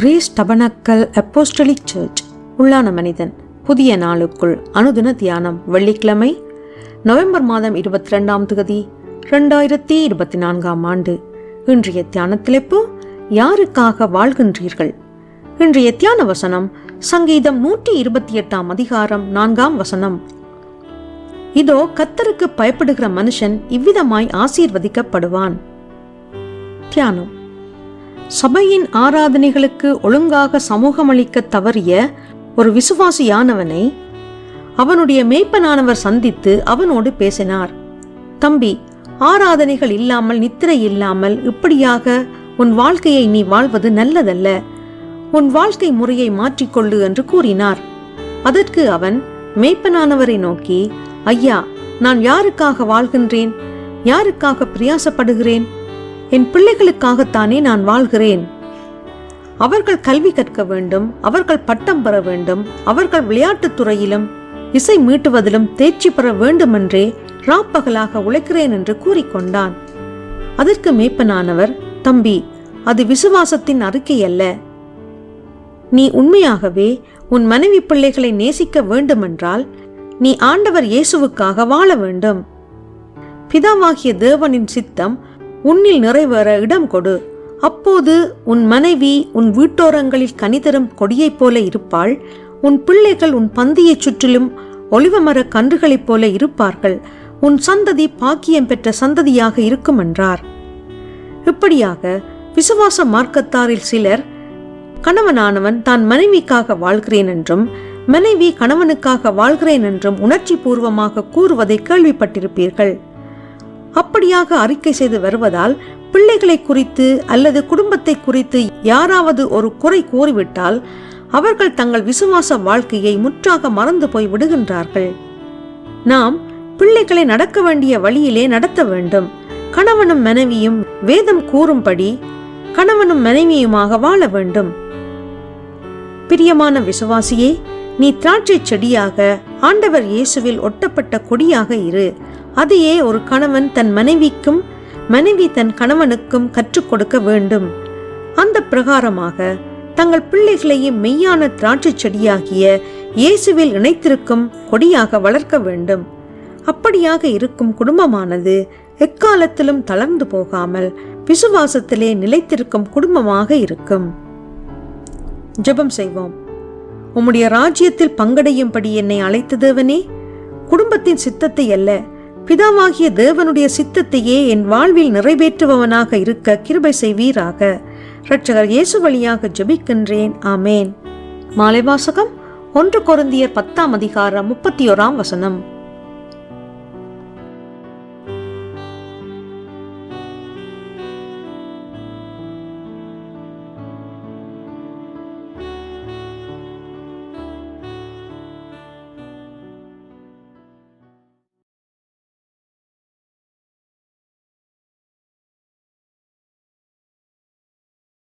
Grace tabernacle apostolic search உள்ளான மனிதன் புதிய நாளுக்குள் அனுதின தியானம் வெள்ளிக்கிழமை நவம்பர் மாதம் இருபத்தி ரெண்டாம் தேதி ரெண்டாயிரத்தி இருபத்தி நான்காம் ஆண்டு. இன்றைய தியான தலைப்பு யாருக்காக வாழ்கின்றீர்கள்? இன்றைய தியான வசனம் சங்கீதம் நூற்றி இருபத்தி எட்டாம் அதிகாரம் நான்காம் வசனம். இதோ கத்தருக்கு பயப்படுகிற மனுஷன் இவ்விதமாய் ஆசீர்வதிக்கப்படுவான். தியானம். சபையின் ஆராதனைகளுக்கு ஒழுங்காக சமூகமளிக்க தவறிய ஒரு விசுவாசியானவனை அவனுடைய மேய்ப்பனானவர் சந்தித்து அவனோடு பேசினார். தம்பி ஆராதனைகள் இல்லாமல் நித்திரை இல்லாமல் இப்படியாக உன் வாழ்க்கையை நீ வாழ்வது நல்லதல்ல. உன் வாழ்க்கை முறையை மாற்றிக்கொள்ளு என்று கூறினார். அதற்கு அவன் மேய்ப்பனானவரை நோக்கி ஐயா நான் யாருக்காக வாழ்கின்றேன்? யாருக்காக பிரயாசப்படுகிறேன்? என் பிள்ளைகளுக்காகத்தானே நான் வாழ்கிறேன். அவர்கள் கல்வி கற்க வேண்டும் அவர்கள் பட்டம் பெற வேண்டும் அவர்கள் விளையாட்டுத் துறையிலும் இசை மீட்டுவதிலும் தேர்ச்சி பெற வேண்டுமென்றே ராப்பகலாக உழைக்கிறேன் என்று கூறிக்கொண்டான். அதற்கு மேப்பனானவர் தம்பி அது விசுவாசத்தின் அறிக்கை அல்ல நீ உண்மையாகவே உன் மனைவி பிள்ளைகளை நேசிக்க வேண்டுமென்றால் நீ ஆண்டவர் இயேசுவுக்காக வாழ வேண்டும். பிதாவாகிய தேவனின் சித்தம் உன்னில் நிறைவேற இடம் கொடு. அப்போது உன் மனைவி உன் வீட்டோரங்களில் கனிதரும் கொடியைப் போல இருப்பாள். உன் பிள்ளைகள் உன் பந்தியைச் சுற்றிலும் ஒளிவமர கன்றுகளைப் போல இருப்பார்கள். உன் சந்ததி பாக்கியம் பெற்ற சந்ததியாக இருக்கும் என்றார் இப்படியாக விசுவாச மார்க்கத்தாரில் சிலர் கணவனானவன் தான் மனைவிக்காக வாழ்கிறேன் என்றும் மனைவி கணவனுக்காக வாழ்கிறேன் என்றும் உணர்ச்சி பூர்வமாக கூறுவதை கேள்விப்பட்டிருப்பீர்கள். அப்படியாக அறிக்கை செய்து வருவதால் பிள்ளைகளை குறித்து அல்லது குடும்பத்தை குறித்து யாராவது ஒரு குறை கூறிவிட்டால் அவர்கள் தங்கள் விசுவாச வாழ்க்கையை முற்றாக மறந்து போய் விடுகின்றார்கள். நாம் பிள்ளைகளை நடக்க வேண்டிய வழியிலே நடத்த வேண்டும். கணவனும் மனைவியும் வேதம் கூறும்படி கணவனும் மனைவியுமாக வாழ வேண்டும். பிரியமான விசுவாசியே நீ திராட்சை செடியாக ஆண்டவர் இயேசுவில் ஒட்டப்பட்ட கொடியாக இரு. அதையே ஒரு கணவன் தன் மனைவிக்கும் மனைவி தன் கணவனுக்கும் கற்றுக் கொடுக்க வேண்டும். அந்த பிரகாரமாக தங்கள் பிள்ளைகளையும் மெய்யான திராட்சை செடியாகிய இயேசுவில் இணைத்திருக்கும் கொடியாக வளர்க்க வேண்டும். அப்படியாக இருக்கும் குடும்பமானது எக்காலத்திலும் தளர்ந்து போகாமல் விசுவாசத்திலே நிலைத்திருக்கும் குடும்பமாக இருக்கும். ஜெபம் செய்வோம். உம்முடைய ராஜ்யத்தில் பங்கடையும்படி என்னை அழைத்ததேவனே குடும்பத்தின் சித்தத்தை அல்ல பிதாவாகிய தேவனுடைய சித்தத்தையே என் வாழ்வில் நிறைவேற்றுபவனாக இருக்க கிருபை செய்வீராக. இரட்சகர் இயேசு வழியாக ஜபிக்கின்றேன். ஆமேன். மாலை வாசகம் ஒன்று கொருந்தியர் பத்தாம் அதிகாரம் முப்பத்தி ஓராம் வசனம்.